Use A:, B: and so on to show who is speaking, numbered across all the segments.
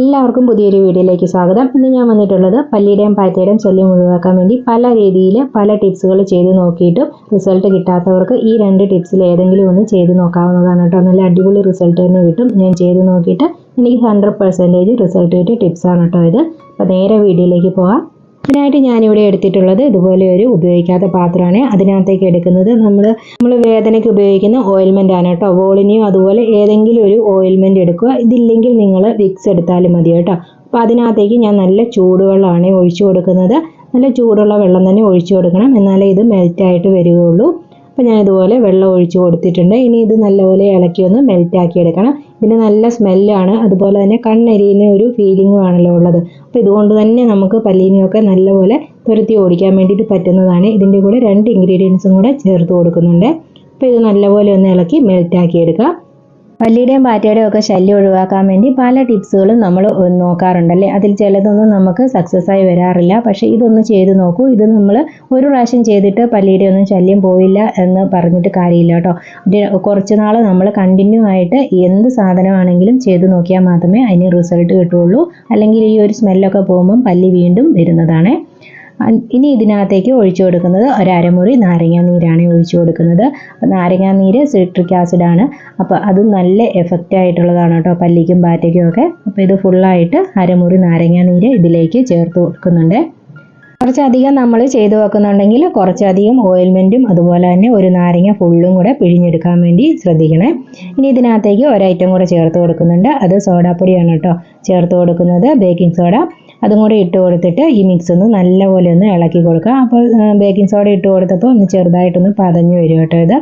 A: എല്ലാവർക്കും പുതിയൊരു വീഡിയോയിലേക്ക് സ്വാഗതം. ഇന്ന് ഞാൻ വന്നിട്ടുള്ളത് പല്ലിയുടെയും പാറ്റയുടെയും ശല്യം ഒഴിവാക്കാൻ വേണ്ടി പല രീതിയിൽ പല ടിപ്സുകൾ ചെയ്ത് നോക്കിയിട്ടും റിസൾട്ട് കിട്ടാത്തവർക്ക് ഈ രണ്ട് ടിപ്സിൽ ഏതെങ്കിലും ഒന്ന് ചെയ്ത് നോക്കാവുന്നതാണ് കേട്ടോ. നല്ല അടിപൊളി റിസൾട്ട് തന്നെ കിട്ടും. ഞാൻ ചെയ്ത് നോക്കിയിട്ട് എനിക്ക് ഹൺഡ്രഡ് പെർസെന്റേജ് റിസൾട്ട് കിട്ടിയ ടിപ്സാണ് കേട്ടോ ഇത്. അപ്പോൾ നേരെ വീഡിയോയിലേക്ക് പോകാം ഇതിനായിട്ട് ഞാനിവിടെ എടുത്തിട്ടുള്ളത് ഇതുപോലെ ഒരു ഉപയോഗിക്കാത്ത പാത്രമാണ്. അതിനകത്തേക്ക് എടുക്കുന്നത് നമ്മൾ നമ്മൾ വേദനയ്ക്ക് ഉപയോഗിക്കുന്ന ഓയിൽമെന്റ് ആണ് കേട്ടോ. വോളിനെയോ അതുപോലെ ഏതെങ്കിലും ഒരു ഓയിൽമെന്റ് എടുക്കുക. ഇതില്ലെങ്കിൽ നിങ്ങൾ വിക്സ് എടുത്താലും മതി കേട്ടോ. അപ്പോൾ അതിനകത്തേക്ക് ഞാൻ നല്ല ചൂടുവെള്ളമാണ് ഒഴിച്ചു കൊടുക്കുന്നത്. നല്ല ചൂടുള്ള വെള്ളം തന്നെ ഒഴിച്ചു കൊടുക്കണം. എന്നാലേ ഇത് മെൽറ്റായിട്ട് വരികയുള്ളൂ. അപ്പോൾ ഞാൻ ഇതുപോലെ വെള്ളം ഒഴിച്ച് കൊടുത്തിട്ടുണ്ട്. ഇനി ഇത് നല്ലപോലെ ഇളക്കി ഒന്ന് മെൽറ്റാക്കി എടുക്കണം. ഇതിന് നല്ല സ്മെല്ലാണ് അതുപോലെ തന്നെ കണ്ണെരിയുന്ന ഒരു ഫീലിംഗും ആണല്ലോ ഉള്ളത്. അപ്പോൾ ഇതുകൊണ്ട് തന്നെ നമുക്ക് പല്ലിനെയൊക്കെ നല്ലപോലെ തുരത്തി ഓടിക്കാൻ വേണ്ടിയിട്ട് പറ്റുന്നതാണ്. ഇതിന്റെ കൂടെ രണ്ട് ഇൻഗ്രീഡിയൻസും കൂടെ ചേർത്ത് കൊടുക്കുന്നുണ്ട്. അപ്പോൾ ഇത് നല്ലപോലെ ഒന്ന് ഇളക്കി മെൽറ്റാക്കി എടുക്കാം. പല്ലിയുടെയും പാറ്റയുടെയും ഒക്കെ ശല്യം ഒഴിവാക്കാൻ വേണ്ടി പല ടിപ്സുകളും നമ്മൾ നോക്കാറുണ്ടല്ലേ? അതിൽ ചിലതൊന്നും നമുക്ക് സക്സസ് ആയി വരാറില്ല. പക്ഷേ ഇതൊന്ന് ചെയ്ത് നോക്കൂ. ഇത് നമ്മൾ ഒരു പ്രാവശ്യം ചെയ്തിട്ട് പല്ലിയുടെ ഒന്നും ശല്യം പോയില്ല എന്ന് പറഞ്ഞിട്ട് കാര്യമില്ല കേട്ടോ. കുറച്ച് നാൾ നമ്മൾ കണ്ടിന്യൂ ആയിട്ട് എന്ത് സാധനമാണെങ്കിലും ചെയ്ത് നോക്കിയാൽ മാത്രമേ അതിന് റിസൾട്ട് കിട്ടുള്ളൂ അല്ലെങ്കിൽ ഈ ഒരു സ്മെല്ലൊക്കെ പോകുമ്പം പല്ലി വീണ്ടും വരുന്നതാണ്. ഇനി ഇതിനകത്തേക്ക് ഒഴിച്ചു കൊടുക്കുന്നത് ഒരമുറി നാരങ്ങാ നീരാണ് ഒഴിച്ചു കൊടുക്കുന്നത്. നാരങ്ങ നീര് സിട്രിക് ആസിഡാണ് അപ്പോൾ അത് നല്ല എഫക്റ്റ് ആയിട്ടുള്ളതാണ് കേട്ടോ പല്ലിക്കും പാറ്റയ്ക്കും ഒക്കെ. അപ്പോൾ ഇത് ഫുള്ളായിട്ട് അരമുറി നാരങ്ങാ നീര് ഇതിലേക്ക് ചേർത്ത് കൊടുക്കുന്നുണ്ട്. കുറച്ചധികം നമ്മൾ ചെയ്തു വെക്കുന്നുണ്ടെങ്കിൽ കുറച്ചധികം ഓയിൽമെന്റും അതുപോലെ തന്നെ ഒരു നാരങ്ങ ഫുള്ളും കൂടെ പിഴിഞ്ഞെടുക്കാൻ വേണ്ടി ശ്രദ്ധിക്കണേ. ഇനി ഇതിനകത്തേക്ക് ഒരൈറ്റം കൂടെ ചേർത്ത് കൊടുക്കുന്നുണ്ട്. അത് സോഡാപ്പൊടിയാണ് കേട്ടോ. ചേർത്ത് കൊടുക്കുന്നത് ബേക്കിംഗ് സോഡ അതും കൂടെ ഇട്ട് കൊടുത്തിട്ട് ഈ മിക്സ് ഒന്ന് നല്ലപോലെ ഒന്ന് ഇളക്കി കൊടുക്കുക. അപ്പോൾ ബേക്കിംഗ് സോഡ ഇട്ട് കൊടുത്തപ്പോൾ ഒന്ന് ചെറുതായിട്ടൊന്ന് പതഞ്ഞു വരും കേട്ടോ ഇത്.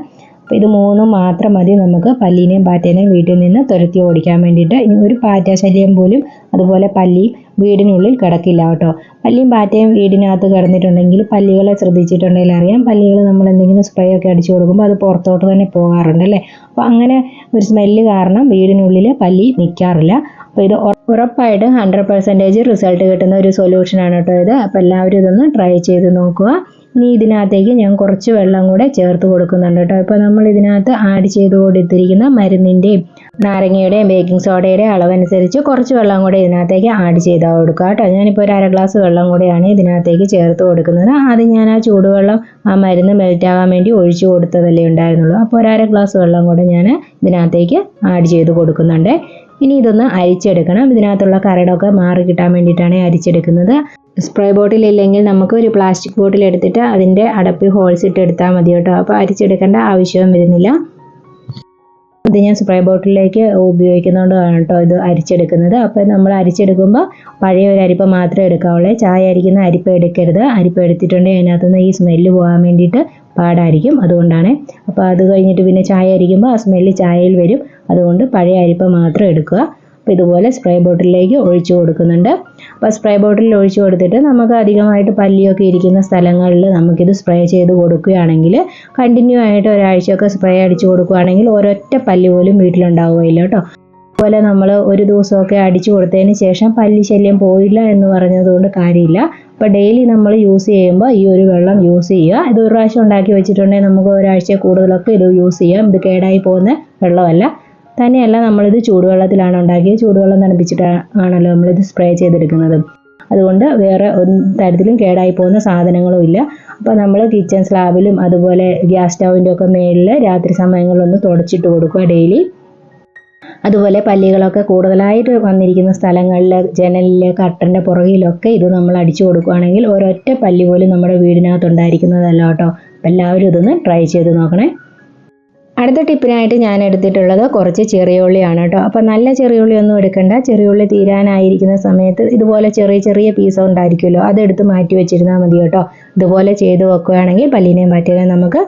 A: അപ്പോൾ ഇത് മൂന്നും മാത്രം മതി നമുക്ക് പല്ലീനെയും പാറ്റേനെയും വീട്ടിൽ നിന്ന് തുരത്തി ഓടിക്കാൻ വേണ്ടിയിട്ട്. ഇനി ഒരു പാറ്റ ശല്യം പോലും അതുപോലെ പല്ലി വീടിനുള്ളിൽ കിടക്കില്ല കേട്ടോ. പല്ലിയും പാറ്റയും വീടിനകത്ത് കിടന്നിട്ടുണ്ടെങ്കിൽ പല്ലികളെ ശ്രദ്ധിച്ചിട്ടുണ്ടെങ്കിൽ അറിയാം. പല്ലികൾ നമ്മൾ എന്തെങ്കിലും സ്പ്രേ ഒക്കെ അടിച്ചു കൊടുക്കുമ്പോൾ അത് പുറത്തോട്ട് തന്നെ പോകാറുണ്ട് അല്ലേ? അപ്പോൾ അങ്ങനെ ഒരു സ്മെല്ല് കാരണം വീടിനുള്ളിൽ പല്ലി നിൽക്കാറില്ല അപ്പോൾ ഇത് ഉറപ്പായിട്ട് ഹൺഡ്രഡ് പെർസെന്റേജ് റിസൾട്ട് കിട്ടുന്ന ഒരു സൊല്യൂഷനാണ് കേട്ടോ ഇത്. അപ്പോൾ എല്ലാവരും ഇതൊന്ന് ട്രൈ ചെയ്ത് നോക്കുക. ഇനി ഇതിനകത്തേക്ക് ഞാൻ കുറച്ച് വെള്ളം കൂടെ ചേർത്ത് കൊടുക്കുന്നുണ്ട് കേട്ടോ. ഇപ്പോൾ നമ്മൾ ഇതിനകത്ത് ആഡ് ചെയ്ത് കൊടുത്തിരിക്കുന്ന മരുന്നിന്റെയും നാരങ്ങയുടെയും ബേക്കിംഗ് സോഡയുടെയും അളവനുസരിച്ച് കുറച്ച് വെള്ളം കൂടെ ഇതിനകത്തേക്ക് ആഡ് ചെയ്ത് കൊടുക്കുക കേട്ടോ. ഞാനിപ്പോൾ ഒരു അര ഗ്ലാസ് വെള്ളം കൂടെയാണ് ഇതിനകത്തേക്ക് ചേർത്ത് കൊടുക്കുന്നത്. ആദ്യം ഞാൻ ആ ചൂടുവെള്ളം ആ മരുന്ന് മെൽറ്റാകാൻ വേണ്ടി ഒഴിച്ചു കൊടുത്തതല്ലേ ഉണ്ടായിരുന്നുള്ളൂ. അപ്പോൾ ഒരു അര ഗ്ലാസ് വെള്ളം കൂടെ ഞാൻ ഇതിനകത്തേക്ക് ആഡ് ചെയ്ത് കൊടുക്കുന്നുണ്ട്. ഇനി ഇതൊന്ന് അരിച്ചെടുക്കണം. ഇതിനകത്തുള്ള കരടൊക്കെ മാറി കിട്ടാൻ വേണ്ടിയിട്ടാണ് അരിച്ചെടുക്കുന്നത്. സ്പ്രേ ബോട്ടിൽ ഇല്ലെങ്കിൽ നമുക്ക് ഒരു പ്ലാസ്റ്റിക് ബോട്ടിൽ എടുത്തിട്ട് അതിന്റെ അടപ്പി ഹോൾസ് ഇട്ട് എടുത്താൽ മതി കേട്ടോ. അപ്പോൾ അരിച്ചെടുക്കേണ്ട ആവശ്യവും വരുന്നില്ല. ഇത് ഞാൻ സ്പ്രേ ബോട്ടിലേക്ക് ഉപയോഗിക്കുന്നതുകൊണ്ടാണ് കേട്ടോ ഇത് അരിച്ചെടുക്കുന്നത്. അപ്പോൾ നമ്മൾ അരിച്ചെടുക്കുമ്പോൾ പഴയ ഒരു അരിപ്പ മാത്രമേ എടുക്കാവുള്ളൂ. ചായ അരിക്കുന്ന അരിപ്പ എടുക്കരുത്. അരിപ്പ എടുത്തിട്ടുണ്ടെങ്കിൽ അതിനകത്തുനിന്ന് ഈ സ്മെല്ല് പോകാൻ വേണ്ടിയിട്ട് പാടായിരിക്കും. അതുകൊണ്ടാണ് അപ്പോൾ അത് കഴിഞ്ഞിട്ട് പിന്നെ ചായ അരിക്കുമ്പോൾ ആ സ്മെല്ല് ചായയിൽ വരും. അതുകൊണ്ട് പഴയ അരിപ്പ മാത്രം എടുക്കുക. അപ്പോൾ ഇതുപോലെ സ്പ്രേ ബോട്ടിലേക്ക് ഒഴിച്ചു കൊടുക്കുന്നുണ്ട്. അപ്പോൾ സ്പ്രേ ബോട്ടിൽ ഒഴിച്ചു കൊടുത്തിട്ട് നമുക്ക് അധികമായിട്ട് പല്ലിയൊക്കെ ഇരിക്കുന്ന സ്ഥലങ്ങളിൽ നമുക്കിത് സ്പ്രേ ചെയ്ത് കൊടുക്കുകയാണെങ്കിൽ കണ്ടിന്യൂ ആയിട്ട് ഒരാഴ്ചയൊക്കെ സ്പ്രേ അടിച്ചു കൊടുക്കുകയാണെങ്കിൽ ഒരൊറ്റ പല്ലി പോലും വീട്ടിലുണ്ടാവുകയില്ല കേട്ടോ. അതുപോലെ നമ്മൾ ഒരു ദിവസമൊക്കെ അടിച്ചു കൊടുത്തതിന് ശേഷം പല്ലി ശല്യം പോയില്ല എന്ന് പറഞ്ഞതുകൊണ്ട് കാര്യമില്ല. അപ്പോൾ ഡെയിലി നമ്മൾ യൂസ് ചെയ്യുമ്പോൾ ഈ ഒരു വെള്ളം യൂസ് ചെയ്യുക. ഇത് ഒരു പ്രാവശ്യം ഉണ്ടാക്കി വെച്ചിട്ടുണ്ടെങ്കിൽ നമുക്ക് ഒരാഴ്ച കൂടുതലൊക്കെ ഇത് യൂസ് ചെയ്യാം. ഇത് കേടായി പോകുന്ന വെള്ളമല്ല. തന്നെയല്ല നമ്മളിത് ചൂടുവെള്ളത്തിലാണ് ഉണ്ടാക്കിയത്. ചൂടുവെള്ളം തണുപ്പിച്ചിട്ടാണല്ലോ നമ്മളിത് സ്പ്രേ ചെയ്തെടുക്കുന്നത്. അതുകൊണ്ട് വേറെ തരത്തിലും കേടായി പോകുന്ന സാധനങ്ങളും ഇല്ല. അപ്പോൾ നമ്മൾ കിച്ചൺ സ്ലാബിലും അതുപോലെ ഗ്യാസ് സ്റ്റൗവിന്റെ ഒക്കെ മേളിൽ രാത്രി സമയങ്ങളിലൊന്ന് തുടച്ചിട്ട് കൊടുക്കുക ഡെയിലി അതുപോലെ പല്ലികളൊക്കെ കൂടുതലായിട്ട് വന്നിരിക്കുന്ന സ്ഥലങ്ങളിൽ ജനലിൽ കട്ടന്റെ പുറകിലൊക്കെ ഇത് നമ്മൾ അടിച്ചു കൊടുക്കുകയാണെങ്കിൽ ഒരൊറ്റ പല്ലി പോലും നമ്മുടെ വീടിനകത്ത് ഉണ്ടായിരിക്കുന്നതല്ല കേട്ടോ. അപ്പോൾ എല്ലാവരും ഇതൊന്ന് ട്രൈ ചെയ്ത് നോക്കണേ. അടുത്ത ടിപ്പിനായിട്ട് ഞാൻ എടുത്തിട്ടുള്ളത് കുറച്ച് ചെറിയുള്ളിയാണ് കേട്ടോ. അപ്പോൾ നല്ല ചെറിയുള്ളി ഒന്നും എടുക്കണ്ട. ചെറിയുള്ളി തീരാനായിരിക്കുന്ന സമയത്ത് ഇതുപോലെ ചെറിയ ചെറിയ പീസ് ഉണ്ടായിരിക്കുമല്ലോ. അതെടുത്ത് മാറ്റി വെച്ചിരുന്നാൽ മതി കേട്ടോ. ഇതുപോലെ ചെയ്ത് വെക്കുകയാണെങ്കിൽ പല്ലിനെയും പറ്റിയാലും നമുക്ക്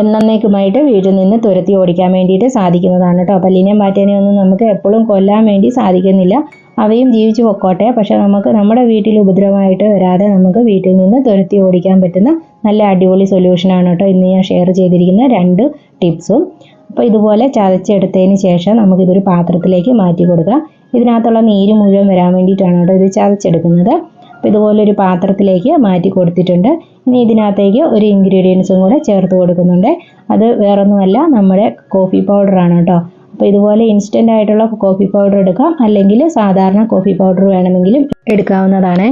A: എന്നേക്കുമായിട്ട് വീട്ടിൽ നിന്ന് തുരത്തി ഓടിക്കാൻ വേണ്ടിയിട്ട് സാധിക്കുന്നതാണ് കേട്ടോ. പല്ലിനെയും പാറ്റേനെയും ഒന്നും നമുക്ക് എപ്പോഴും കൊല്ലാൻ വേണ്ടി സാധിക്കുന്നില്ല. അവയും ജീവിച്ചു പൊക്കോട്ടെ. പക്ഷെ നമുക്ക് നമ്മുടെ വീട്ടിൽ ഉപദ്രവമായിട്ട് വരാതെ നമുക്ക് വീട്ടിൽ നിന്ന് തുരത്തി ഓടിക്കാൻ പറ്റുന്ന നല്ല അടിപൊളി സൊല്യൂഷനാണ് കേട്ടോ. ഇന്ന് ഞാൻ ഷെയർ ചെയ്തിരിക്കുന്ന രണ്ട് ടിപ്സും. അപ്പോൾ ഇതുപോലെ ചതച്ചെടുത്തതിന് ശേഷം നമുക്കിതൊരു പാത്രത്തിലേക്ക് മാറ്റി കൊടുക്കാം. ഇതിനകത്തുള്ള നീര് മുഴുവൻ വരാൻ വേണ്ടിയിട്ടാണ് കേട്ടോ ഇത് ചതച്ചെടുക്കുന്നത്. അപ്പോൾ ഇതുപോലൊരു പാത്രത്തിലേക്ക് മാറ്റി കൊടുത്തിട്ടുണ്ട്. ഇനി ഇതിനകത്തേക്ക് ഒരു ഇൻഗ്രീഡിയൻസും കൂടെ ചേർത്ത് കൊടുക്കുന്നുണ്ട്. അത് വേറൊന്നുമല്ല നമ്മുടെ കോഫി പൗഡറാണ് കേട്ടോ. അപ്പോൾ ഇതുപോലെ ഇൻസ്റ്റന്റ് ആയിട്ടുള്ള കോഫി പൗഡർ എടുക്കാം. അല്ലെങ്കിൽ സാധാരണ കോഫി പൗഡർ വേണമെങ്കിലും എടുക്കാവുന്നതാണ്.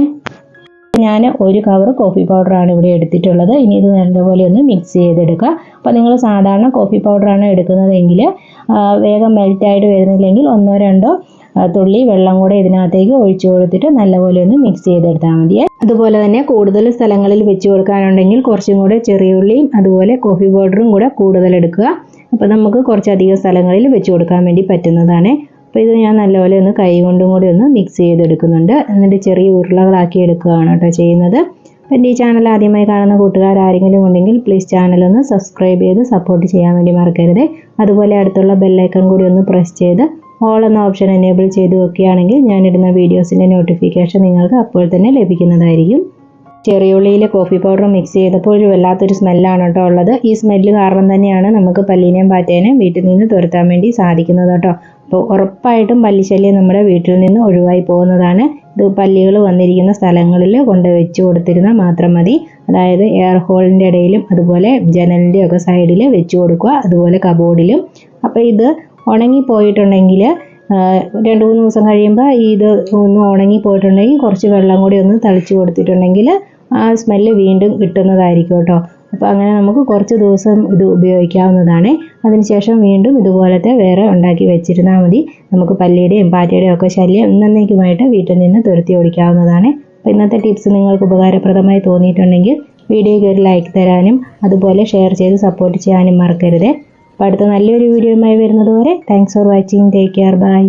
A: ഞാൻ ഒരു കവർ കോഫി പൗഡറാണ് ഇവിടെ എടുത്തിട്ടുള്ളത്. ഇനി ഇത് നല്ലപോലെ ഒന്ന് മിക്സ് ചെയ്തെടുക്കുക. അപ്പോൾ നിങ്ങൾ സാധാരണ കോഫി പൗഡറാണ് എടുക്കുന്നതെങ്കിൽ വേഗം മെൽറ്റായിട്ട് വരുന്നില്ലെങ്കിൽ ഒന്നോ രണ്ടോ തുള്ളി വെള്ളം കൂടെ ഇതിനകത്തേക്ക് ഒഴിച്ചു കൊടുത്തിട്ട് നല്ലപോലെ ഒന്ന് മിക്സ് ചെയ്തെടുത്താൽ മതി. അതുപോലെ തന്നെ കൂടുതൽ സ്ഥലങ്ങളിൽ വെച്ച് കൊടുക്കാനുണ്ടെങ്കിൽ കുറച്ചും കൂടെ ചെറിയ ഉള്ളിയും അതുപോലെ കോഫി പൗഡറും കൂടെ കൂടുതൽ എടുക്കുക. അപ്പോൾ നമുക്ക് കുറച്ചധികം സ്ഥലങ്ങളിൽ വെച്ച് കൊടുക്കാൻ വേണ്ടി പറ്റുന്നതാണ്. അപ്പോൾ ഇത് ഞാൻ നല്ലപോലെ ഒന്ന് കൈ കൊണ്ടും കൂടി ഒന്ന് മിക്സ് ചെയ്തെടുക്കുന്നുണ്ട്. എന്നിട്ട് ചെറിയ ഉരുളകളാക്കി എടുക്കുകയാണ് കേട്ടോ ചെയ്യുന്നത്. എന്റെ ഈ ചാനൽ ആദ്യമായി കാണുന്ന കൂട്ടുകാർ ആരെങ്കിലും ഉണ്ടെങ്കിൽ പ്ലീസ് ചാനൽ ഒന്ന് സബ്സ്ക്രൈബ് ചെയ്ത് സപ്പോർട്ട് ചെയ്യാൻ വേണ്ടി മറക്കരുത്. അതുപോലെ അടുത്തുള്ള ബെല്ലൈക്കൺ കൂടി ഒന്ന് പ്രസ് ചെയ്ത് ഓൾ എന്ന ഓപ്ഷൻ എനേബിൾ ചെയ്ത് വെക്കുകയാണെങ്കിൽ ഞാനിടുന്ന വീഡിയോസിന്റെ നോട്ടിഫിക്കേഷൻ നിങ്ങൾക്ക് അപ്പോൾ തന്നെ ലഭിക്കുന്നതായിരിക്കും. ചെറിയുള്ളിയിലെ കോഫി പൗഡർ മിക്സ് ചെയ്തപ്പോൾ ഒരു വല്ലാത്തൊരു സ്മെല്ലാണ് കേട്ടോ ഉള്ളത്. ഈ സ്മെല്ല് കാരണം തന്നെയാണ് നമുക്ക് പല്ലിനെയും പാറ്റേനെയും വീട്ടിൽ നിന്ന് തുരത്താൻ വേണ്ടി സാധിക്കുന്നത് കേട്ടോ. അപ്പോൾ ഉറപ്പായിട്ടും പല്ലിശല്യം നമ്മുടെ വീട്ടിൽ നിന്ന് ഒഴിവായി പോകുന്നതാണ്. ഇത് പല്ലികൾ വന്നിരിക്കുന്ന സ്ഥലങ്ങളിൽ കൊണ്ട് വെച്ച് കൊടുത്തിരുന്നാൽ മാത്രം മതി. അതായത് എയർ ഹോളിന്റെ ഇടയിലും അതുപോലെ ജനലിന്റെ ഒക്കെ സൈഡിൽ വെച്ച് കൊടുക്കുക. അതുപോലെ കബോർഡിലും അപ്പോൾ ഇത് ഉണങ്ങിപ്പോയിട്ടുണ്ടെങ്കിൽ രണ്ട് മൂന്ന് ദിവസം കഴിയുമ്പോൾ ഇത് ഒന്ന് ഉണങ്ങി പോയിട്ടുണ്ടെങ്കിൽ കുറച്ച് വെള്ളം കൂടി ഒന്ന് തളിച്ച് കൊടുത്തിട്ടുണ്ടെങ്കിൽ ആ സ്മെല്ല് വീണ്ടും കിട്ടുന്നതായിരിക്കും കേട്ടോ. അപ്പോൾ അങ്ങനെ നമുക്ക് കുറച്ച് ദിവസം ഇത് ഉപയോഗിക്കാവുന്നതാണ്. അതിനുശേഷം വീണ്ടും ഇതുപോലത്തെ വേറെ ഉണ്ടാക്കി വെച്ചിരുന്നാൽ മതി. നമുക്ക് പല്ലിയുടെയും പാറ്റയുടെയും ഒക്കെ ശല്യം എന്നേക്കുമായിട്ട് വീട്ടിൽ നിന്ന് തുരത്തി ഓടിക്കാവുന്നതാണ്. അപ്പോൾ ഇന്നത്തെ ടിപ്സ് നിങ്ങൾക്ക് ഉപകാരപ്രദമായി തോന്നിയിട്ടുണ്ടെങ്കിൽ വീഡിയോയ്ക്ക് ഒരു ലൈക്ക് തരാനും അതുപോലെ ഷെയർ ചെയ്ത് സപ്പോർട്ട് ചെയ്യാനും മറക്കരുത്. അപ്പോൾ അടുത്ത നല്ലൊരു വീഡിയോയുമായി വരുന്നത് വരെ thanks for watching take care bye